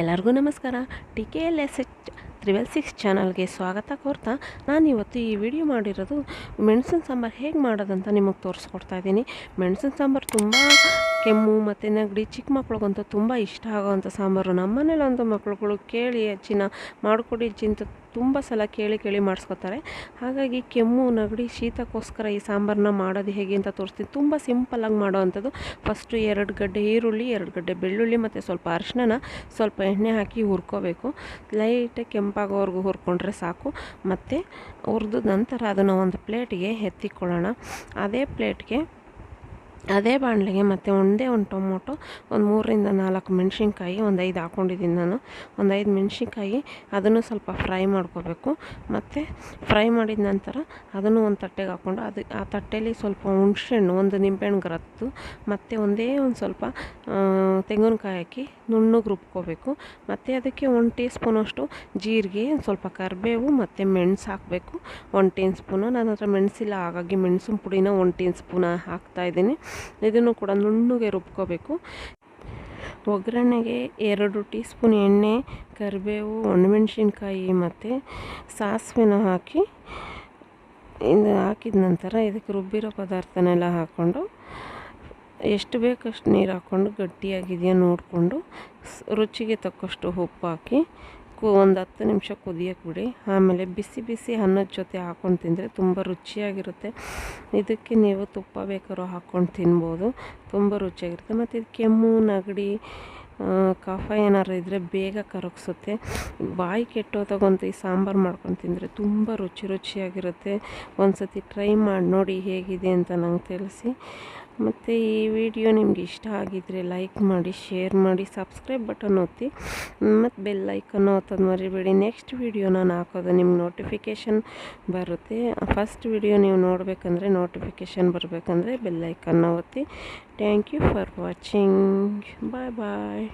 ಎಲ್ಲರಿಗೂ ನಮಸ್ಕಾರ. T K L S H triple six ಚಾನಲ್ಗೆ ಸ್ವಾಗತ ಕೋರ್ತಾ. ನಾನು ಇವತ್ತು ಈ ವಿಡಿಯೋ ಮಾಡಿರೋದು ಮೆಣಸಿನ ಸಾಂಬಾರು ಹೇಗೆ ಮಾಡೋದಂತ ನಿಮಗೆ ತೋರಿಸ್ಕೊಡ್ತಾ ಇದ್ದೀನಿ. ಮೆಣಸಿನ ಸಾಂಬಾರು ತುಂಬ ಕೆಮ್ಮು ಮತ್ತು ನೆಗಡಿ ಚಿಕ್ಕ ಮಕ್ಳಿಗಂತೂ ತುಂಬ ಇಷ್ಟ ಆಗೋವಂಥ ಸಾಂಬಾರು. ನಮ್ಮನೇಲಂತೂ ಮಕ್ಳುಗಳು ಕೇಳಿ ಅಜ್ಜಿನ ಮಾಡಿಕೊಡಿ ಅಜ್ಜಿ ಅಂತ ತುಂಬ ಸಲ ಕೇಳಿ ಕೇಳಿ ಮಾಡಿಸ್ಕೊತಾರೆ. ಹಾಗಾಗಿ ಕೆಮ್ಮು, ನೆಗಡಿ ಶೀತಕ್ಕೋಸ್ಕರ ಈ ಸಾಂಬಾರನ್ನ ಮಾಡೋದು ಹೇಗೆ ಅಂತ ತೋರಿಸ್ತೀನಿ. ತುಂಬ ಸಿಂಪಲ್ಲಾಗಿ ಮಾಡೋವಂಥದ್ದು. ಫಸ್ಟು ಎರಡು ಗಡ್ಡೆ ಈರುಳ್ಳಿ, ಎರಡು ಗಡ್ಡೆ ಬೆಳ್ಳುಳ್ಳಿ ಮತ್ತು ಸ್ವಲ್ಪ ಅರಿಶಿನ ಸ್ವಲ್ಪ ಎಣ್ಣೆ ಹಾಕಿ ಹುರ್ಕೋಬೇಕು. ಲೈಟಾಗಿ ಕೆಂಪಾಗೋವರೆಗೂ ಹುರ್ಕೊಂಡ್ರೆ ಸಾಕು. ಮತ್ತು ಹುರಿದ ನಂತರ ಅದನ್ನು ಒಂದು ಪ್ಲೇಟಿಗೆ ಎತ್ತಿಕೊಳ್ಳೋಣ. ಅದೇ ಪ್ಲೇಟ್ಗೆ ಅದೇ ಬಾಣಲೆಗೆ ಮತ್ತು ಒಂದೇ ಒಂದು ಟೊಮೊಟೊ, ಒಂದು ಮೂರರಿಂದ ನಾಲ್ಕು ಮೆಣಸಿನ್ಕಾಯಿ, ಒಂದು ಐದು ಹಾಕ್ಕೊಂಡಿದ್ದೀನಿ ನಾನು. ಒಂದು ಐದು ಮೆಣಸಿನ್ಕಾಯಿ, ಅದನ್ನು ಸ್ವಲ್ಪ ಫ್ರೈ ಮಾಡ್ಕೋಬೇಕು. ಮತ್ತು ಫ್ರೈ ಮಾಡಿದ ನಂತರ ಅದನ್ನು ಒಂದು ತಟ್ಟೆಗೆ ಹಾಕ್ಕೊಂಡು ಅದು, ಆ ತಟ್ಟೆಯಲ್ಲಿ ಸ್ವಲ್ಪ ಹುಣಸೆಹಣ್ಣು, ಒಂದು ನಿಂಬೆಹಣ್ಣು ಗರತ್ತು, ಮತ್ತು ಒಂದೇ ಒಂದು ಸ್ವಲ್ಪ ತೆಂಗಿನಕಾಯಿ ಹಾಕಿ ನುಣ್ಣಗೆ ರುಬ್ಕೋಬೇಕು. ಮತ್ತು ಅದಕ್ಕೆ ಒಂದು ಟೀ ಸ್ಪೂನಷ್ಟು ಜೀರಿಗೆ, ಸ್ವಲ್ಪ ಕರಿಬೇವು, ಮತ್ತು ಮೆಣಸು ಹಾಕಬೇಕು. ಒಂದು ಟೀ ಸ್ಪೂನು ನನ್ನ ಹತ್ರ ಮೆಣಸಿಲ್ಲ, ಹಾಗಾಗಿ ಮೆಣಸಿನ ಪುಡಿನ ಒಂದು ಟೀ ಸ್ಪೂನ ಹಾಕ್ತಾಯಿದ್ದೀನಿ ಇದನ್ನು ಕೂಡ ನುಣ್ಣಗೆ ರುಬ್ಕೋಬೇಕು. ಒಗ್ಗರಣೆಗೆ ಎರಡು ಟೀ ಸ್ಪೂನ್ ಎಣ್ಣೆ, ಕರಿಬೇವು, ಒಣಮೆಣಸಿನ್ಕಾಯಿ ಮತ್ತು ಸಾಸಿವೆನ ಹಾಕಿ ಇದು ಹಾಕಿದ ನಂತರ ಇದಕ್ಕೆ ರುಬ್ಬಿರೋ ಪದಾರ್ಥನೆಲ್ಲ ಹಾಕ್ಕೊಂಡು ಎಷ್ಟು ಬೇಕಷ್ಟು ನೀರು ಹಾಕ್ಕೊಂಡು ಗಟ್ಟಿಯಾಗಿದೆಯಾ ನೋಡಿಕೊಂಡು ರುಚಿಗೆ ತಕ್ಕಷ್ಟು ಉಪ್ಪು ಹಾಕಿ ಕು ಒಂದು ಹತ್ತು ನಿಮಿಷ ಕುದಿಯೋಕೆ ಬಿಡಿ ಆಮೇಲೆ ಬಿಸಿ ಬಿಸಿ ಅನ್ನದ ಜೊತೆ ಹಾಕ್ಕೊಂಡು ತಿಂದರೆ ತುಂಬ ರುಚಿಯಾಗಿರುತ್ತೆ. ಇದಕ್ಕೆ ನೀವು ತುಪ್ಪ ಬೇಕಾದ್ರೂ ಹಾಕ್ಕೊಂಡು ತಿನ್ಬೋದು. ತುಂಬ ರುಚಿಯಾಗಿರುತ್ತೆ. ಮತ್ತು ಇದು ಕೆಮ್ಮು, ನೆಗಡಿ ಕಫ ಏನಾದ್ರು ಇದ್ದರೆ ಬೇಗ ಕರಗಿಸುತ್ತೆ. ಬಾಯಿ ಕೆಟ್ಟೋದಾಗಂತೂ ಈ ಸಾಂಬಾರು ಮಾಡ್ಕೊಂಡು ತಿಂದರೆ ತುಂಬ ರುಚಿ ರುಚಿಯಾಗಿರುತ್ತೆ. ಒಂದು ಸತಿ ಟ್ರೈ ಮಾಡಿ ನೋಡಿ ಹೇಗಿದೆ ಅಂತ ನಂಗೆ ತಿಳಿಸಿ. ಮತ್ತು ಈ ವಿಡಿಯೋ ನಿಮ್ಗೆ ಇಷ್ಟ ಆಗಿದ್ರೆ ಲೈಕ್ ಮಾಡಿ, ಶೇರ್ ಮಾಡಿ, ಸಬ್ಸ್ಕ್ರೈಬ್ ಬಟನ್ ಒತ್ತಿ, ಮತ್ತು ಬೆಲ್ ಐಕನ್ ಒತ್ತೋದು ಮರಿಬೇಡಿ. ನೆಕ್ಸ್ಟ್ ವಿಡಿಯೋ ನಾನು ಹಾಕೋದು ನಿಮ್ಗೆ ನೋಟಿಫಿಕೇಷನ್ ಬರುತ್ತೆ. ಫಸ್ಟ್ ವಿಡಿಯೋ ನೀವು ನೋಡಬೇಕಂದ್ರೆ ನೋಟಿಫಿಕೇಷನ್ ಬರಬೇಕಂದ್ರೆ ಬೆಲ್ ಐಕನ್ನ ಒತ್ತಿ. Thank you for watching bye bye